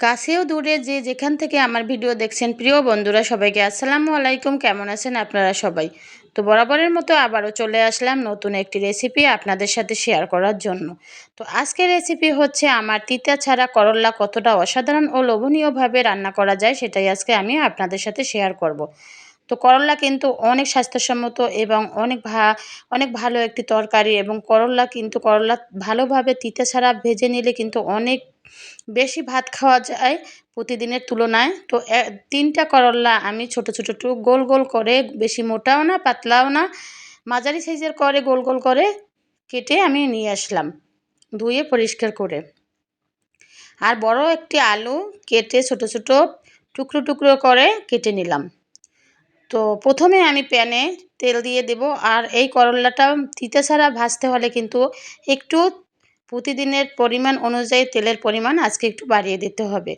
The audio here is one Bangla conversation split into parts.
কাছেও দূরে যে যেখান থেকে আমার ভিডিও দেখছেন, প্রিয় বন্ধুরা সবাইকে আসসালামু আলাইকুম। কেমন আছেন আপনারা সবাই? তো বরাবরের মতো আবারও চলে আসলাম নতুন একটি রেসিপি আপনাদের সাথে শেয়ার করার জন্য। তো আজকের রেসিপি হচ্ছে আমার তিতা ছাড়া করল্লা কতটা অসাধারণ ও লোভনীয়ভাবে রান্না করা যায়, সেটাই আজকে আমি আপনাদের সাথে শেয়ার করব। তো করল্লা কিন্তু অনেক স্বাস্থ্যসম্মত এবং অনেক ভা, অনেক ভালো একটি তরকারি এবং করল্লা কিন্তু করল্লা ভালোভাবে তিতা ছাড়া ভেজে নিলে কিন্তু অনেক বেশি ভাত খাওয়া যায় প্রতিদিনের তুলনায়। তো তিনটা করল্লা আমি ছোট ছোট টুক গোল গোল করে বেশি মোটাও না, পাতলাও না, মাঝারি সাইজের করে গোল গোল করে কেটে আমি নিয়ে আসলাম ধুয়ে পরিষ্কার করে। আর বড় একটি আলু কেটে ছোট ছোট টুকরো টুকরো করে কেটে নিলাম। তো প্রথমে আমি প্যানে তেল দিয়ে দেব আর এই করল্লাটা তিতে ছাড়া ভাজতে হলে কিন্তু একটু প্রতিদিনের পরিমাণ অনুযায়ী তেলের পরিমাণ আজকে একটু বাড়িয়ে দিতে হবে।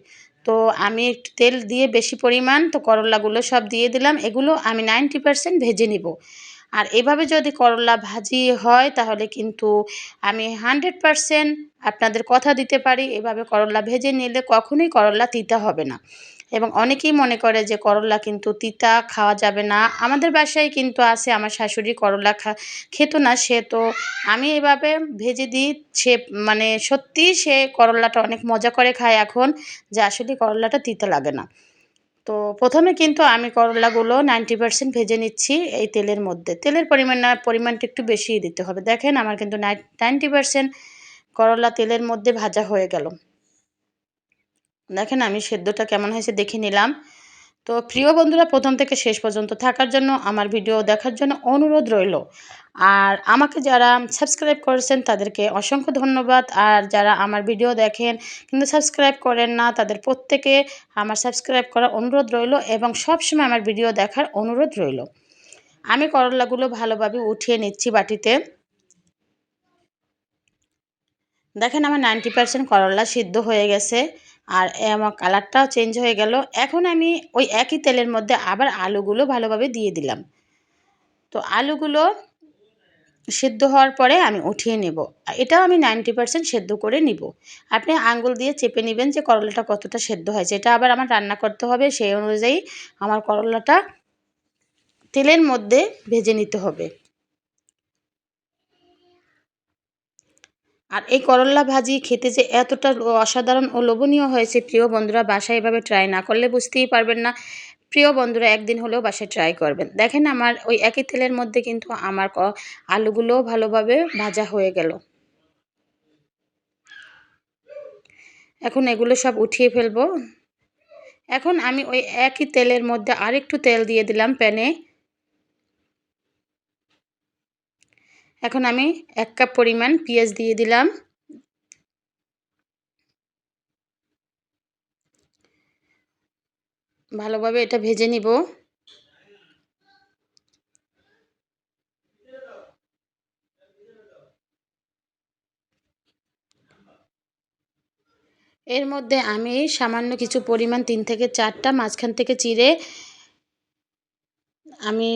তো আমি একটু তেল দিয়ে বেশি পরিমাণ তো করলাগুলো সব দিয়ে দিলাম, এগুলো আমি নাইনটি পারসেন্ট ভেজে নিব। আর এভাবে যদি করলা ভাজি হয় তাহলে কিন্তু আমি হান্ড্রেড পারসেন্ট আপনাদের কথা দিতে পারি, এভাবে করলা ভেজে নিলে কখনোই করলা তিতা হবে না। এবং অনেকেই মনে করে যে করলা কিন্তু তিতা, খাওয়া যাবে না। আমাদের বাসায় কিন্তু আছে, আমার শাশুড়ি করলা খা, খেত না, সে তো আমি এভাবে ভেজে দিই, সে মানে সত্যি সে করলাটা অনেক মজা করে খায় এখন, যে আসলে করলাটা তিতা লাগে না। তো প্রথমে কিন্তু আমি করলাগুলো নাইনটি পারসেন্ট ভেজে নিচ্ছি এই তেলের মধ্যে। তেলের পরিমাণ পরিমাণটা একটু বেশিই দিতে হবে। দেখেন আমার কিন্তু নাইনটি পারসেন্ট করলা তেলের মধ্যে ভাজা হয়ে গেল। দেখেন আমি সেদ্ধটা কেমন হয়েছে দেখে নিলাম। তো প্রিয় বন্ধুরা, প্রথম থেকে শেষ পর্যন্ত থাকার জন্য আমার ভিডিও দেখার জন্য অনুরোধ রইল। আর আমাকে যারা সাবস্ক্রাইব করেছেন, তাদেরকে অসংখ্য ধন্যবাদ। আর যারা আমার ভিডিও দেখেন কিন্তু সাবস্ক্রাইব করেন না, তাদের প্রত্যেকে আমার সাবস্ক্রাইব করার অনুরোধ রইল এবং সবসময় আমার ভিডিও দেখার অনুরোধ রইল। আমি করলাগুলো ভালোভাবে উঠিয়ে নিচ্ছি বাটিতে। দেখেন আমার নাইনটি পারসেন্ট করলা সিদ্ধ হয়ে গেছে। আর আমার কালারটাও চেঞ্জ হয়ে গেল। এখন আমি ওই একই তেলের মধ্যে আবার আলুগুলো ভালোভাবে দিয়ে দিলাম। তো আলুগুলো সেদ্ধ হওয়ার পরে আমি উঠিয়ে নেব। এটাও আমি নাইনটি পারসেন্ট সেদ্ধ করে নিব। আপনি আঙ্গুল দিয়ে চেপে নেবেন যে করলাটা কতটা সেদ্ধ হয়েছে এটা আবার আমার রান্না করতে হবে, সেই অনুযায়ী আমার করলাটা তেলের মধ্যে ভেজে নিতে হবে। আর এই করল্লা ভাজি খেতে যে এতটা অসাধারণ ও লোভনীয় হয়েছে, প্রিয় বন্ধুরা, বাসায় এভাবে ট্রাই না করলে বুঝতেই পারবেন না। প্রিয় বন্ধুরা, একদিন হলেও বাসায় ট্রাই করবেন। দেখেন আমার ওই একই তেলের মধ্যে কিন্তু আমার আলুগুলোও ভালোভাবে ভাজা হয়ে গেল। এখন এগুলো সব উঠিয়ে ফেলব। এখন আমি ওই একই তেলের মধ্যে আরেকটু তেল দিয়ে দিলাম প্যানে। এখন আমি এক কাপ পরিমাণ পেঁয়াজ দিয়ে দিলাম। ভালোভাবে এটা ভেজে নিব। এর মধ্যে আমি সামান্য কিছু পরিমাণ তিন থেকে চারটা মাঝখান থেকে চিড়ে আমি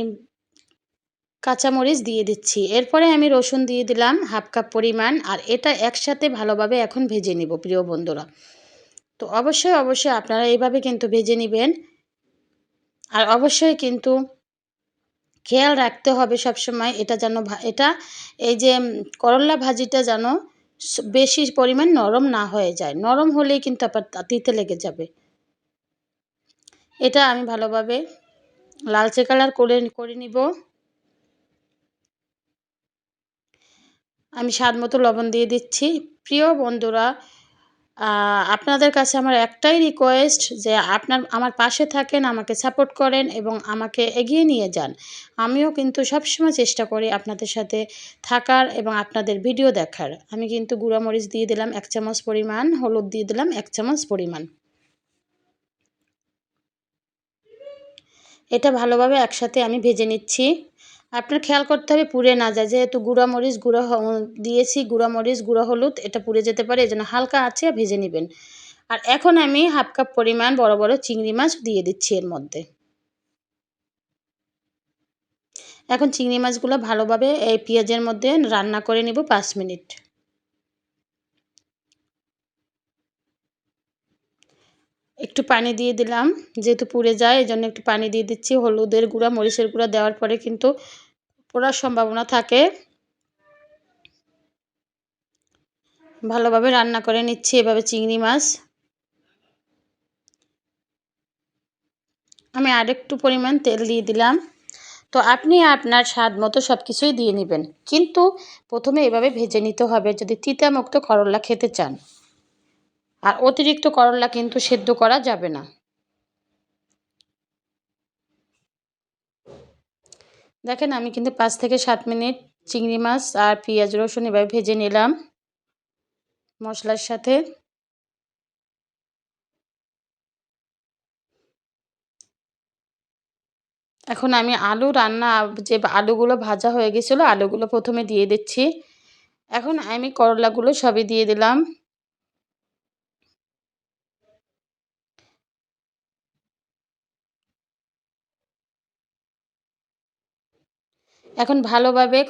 কাঁচামরিচ দিয়ে দিচ্ছি। এরপরে আমি রসুন দিয়ে দিলাম হাফ কাপ পরিমাণ আর এটা একসাথে ভালোভাবে এখন ভেজে নিব প্রিয় বন্ধুরা। তো অবশ্যই অবশ্যই আপনারা এইভাবে কিন্তু ভেজে নেবেন। আর অবশ্যই কিন্তু খেয়াল রাখতে হবে সবসময় এটা যেন এটা এই যে করল্লা ভাজিটা যেন বেশি পরিমাণ নরম না হয়ে যায়। নরম হলেই কিন্তু আবার তিতে লেগে যাবে। এটা আমি ভালোভাবে লালচে কালার করে করে নিব। আমি স্বাদ মতো লবণ দিয়ে দিচ্ছি। প্রিয় বন্ধুরা আপনাদের কাছে আমার একটাই রিকোয়েস্ট যে আপনার, আমার পাশে থাকেন, আমাকে সাপোর্ট করেন এবং আমাকে এগিয়ে নিয়ে যান। আমিও কিন্তু সবসময় চেষ্টা করি আপনাদের সাথে থাকার এবং আপনাদের ভিডিও দেখার। আমি কিন্তু গুঁড়ামরিচ দিয়ে দিলাম এক চামচ পরিমাণ, হলুদ দিয়ে দিলাম এক চামচ পরিমাণ। এটা ভালোভাবে একসাথে আমি ভেজে নিচ্ছি। আপনার খেয়াল করতে হবে পুড়ে না যায়। যেহেতু গুঁড়া মরিচ, গুঁড়ো দিয়েছি, গুঁড়া মরিচ, গুঁড়ো হলুদ, এটা পুড়ে যেতে পারে এই জন্য হালকা আছে ভেজে নেবেন। আর এখন আমি হাফ কাপ পরিমাণ বড় বড় চিংড়ি মাছ দিয়ে দিচ্ছি এর মধ্যে। এখন চিংড়ি মাছগুলো ভালোভাবে এই পেঁয়াজের মধ্যে রান্না করে নেব পাঁচ মিনিট। একটু পানি দিয়ে দিলাম, যেহেতু পুড়ে যায় এই জন্য একটু পানি দিয়ে দিচ্ছি। হলুদের গুঁড়া, মরিচের গুঁড়া দেওয়ার পরে কিন্তু পোড়ার সম্ভাবনা থাকে। ভালোভাবে রান্না করে নিচ্ছি এভাবে চিংড়ি মাছ। আমি আরেকটু পরিমাণ তেল দিয়ে দিলাম। তো আপনি আপনার স্বাদ মতো সব কিছুই দিয়ে নেবেন। কিন্তু প্রথমে এভাবে ভেজে নিতে হবে, যদি তিতামুক্ত করলা খেতে চান। আর অতিরিক্ত করলা কিন্তু সেদ্ধ করা যাবে না। দেখেন আমি কিন্তু পাঁচ থেকে সাত মিনিট চিংড়ি মাছ আর পেঁয়াজ রসুন এভাবে ভেজে নিলাম মশলার সাথে। এখন আমি আলু রান্না, যে আলুগুলো ভাজা হয়ে গেছিল, আলুগুলো প্রথমে দিয়ে দিচ্ছি। এখন আমি করলাগুলো সবই দিয়ে দিলাম। এখন ভালোভাবে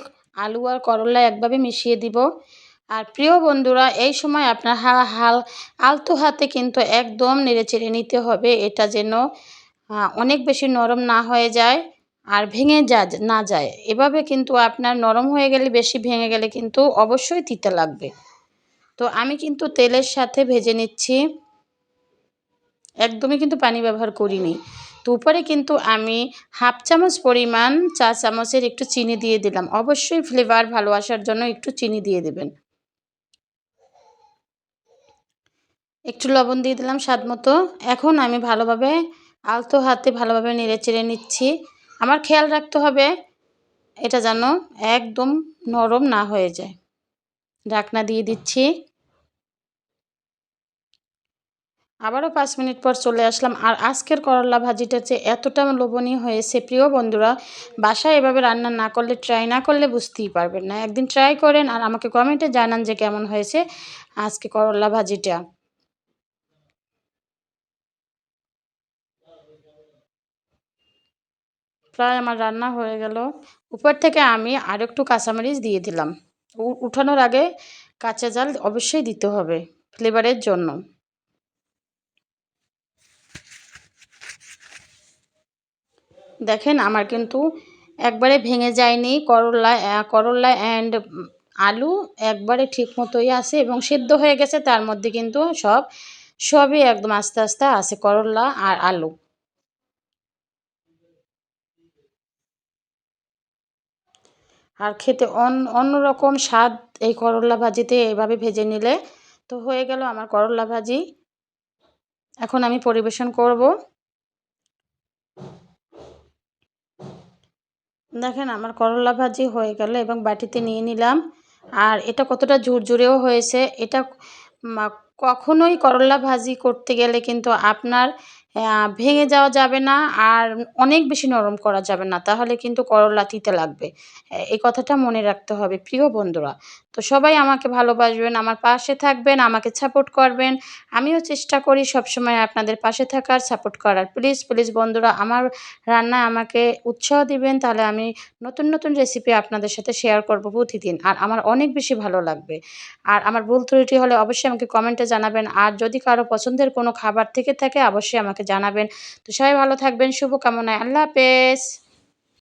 আলু আর করলা একভাবে মিশিয়ে দিব। আর প্রিয় বন্ধুরা, এই সময় আপনার হা, হাল, আলতো হাতে কিন্তু একদম নেড়ে চেড়ে নিতে হবে। এটা যেন অনেক বেশি নরম না হয়ে যায় আর ভেঙে যা, না যায়। এভাবে কিন্তু আপনার নরম হয়ে গেলে, বেশি ভেঙে গেলে কিন্তু অবশ্যই তিতে লাগবে। তো আমি কিন্তু তেলের সাথে ভেজে নিচ্ছি। একদমই কিন্তু পানি ব্যবহার করিনি। তো উপরে কিন্তু আমি হাফ চামচ পরিমাণ চা চামচের একটু চিনি দিয়ে দিলাম। অবশ্যই ফ্লেভার ভালো আসার জন্য একটু চিনি দিয়ে দেবেন। একটু লবণ দিয়ে দিলাম স্বাদ মতো। এখন আমি ভালোভাবে আলতো হাতে ভালোভাবে নেড়ে চেড়ে নিচ্ছি। আমার খেয়াল রাখতে হবে এটা যেন একদম নরম না হয়ে যায়। ঢাকনা দিয়ে দিচ্ছি। আবারও পাঁচ মিনিট পর চলে আসলাম। আর আজকের করলা ভাজিটা যে এতটা লোভনীয় হয়েছে, প্রিয় বন্ধুরা, বাসায় এভাবে রান্না না করলে ট্রাই না করলে বুঝতেই পারবেন না। একদিন ট্রাই করেন আর আমাকে কমেন্টে জানান যে কেমন হয়েছে আজকে করলা ভাজিটা। প্রায় আমার রান্না হয়ে গেল। উপর থেকে আমি আর একটু কাঁচামরিচ দিয়ে দিলাম। উঠানোর আগে কাঁচা জাল অবশ্যই দিতে হবে ফ্লেভারের জন্য। দেখেন আমার কিন্তু একবারে ভেঙে যায়নি করলা করলা অ্যান্ড আলু একবারে ঠিক মতোই আছে এবং সেদ্ধ হয়ে গেছে, তার মধ্যে কিন্তু সব, সবই একদম আস্তে আস্তে আছে, করলা আর আলু। আর খেতে অন্য অন্যরকম স্বাদ এই করলা ভাজিতে এভাবে ভেজে নিলে তো হয়ে গেল আমার করলা ভাজি। এখন আমি পরিবেশন করব। দেখেন আমার করলা ভাজি হয়ে গেল এবং বাটিতে নিয়ে নিলাম। আর এটা কতটা ঝুরঝুরেও হয়েছে, এটা কখনোই করলা ভাজি করতে গেলে কিন্তু আপনার ভেঙে যাওয়া যাবে না আর অনেক বেশি নরম করা যাবে না, তাহলে কিন্তু করলা তিতে লাগবে। এই কথাটা মনে রাখতে হবে প্রিয় বন্ধুরা। তো সবাই আমাকে ভালোবাসবেন, আমার পাশে থাকবেন, আমাকে সাপোর্ট করবেন। আমিও চেষ্টা করি সবসময় আপনাদের পাশে থাকার সাপোর্ট করার। প্লিজ প্লিজ বন্ধুরা, আমার রান্না আমাকে উৎসাহ দিবেন, তাহলে আমি নতুন নতুন রেসিপি আপনাদের সাথে শেয়ার করব প্রতিদিন, আর আমার অনেক বেশি ভালো লাগবে। আর আমার ভুল ত্রুটি হলে অবশ্যই আমাকে কমেন্টে জানাবেন। আর যদি কারও পছন্দের কোনো খাবার থেকে থাকে, অবশ্যই আমাকে জানাবেন। তো সবাই ভালো থাকবেন শুভকামনায়। আল্লাহ হাফেজ।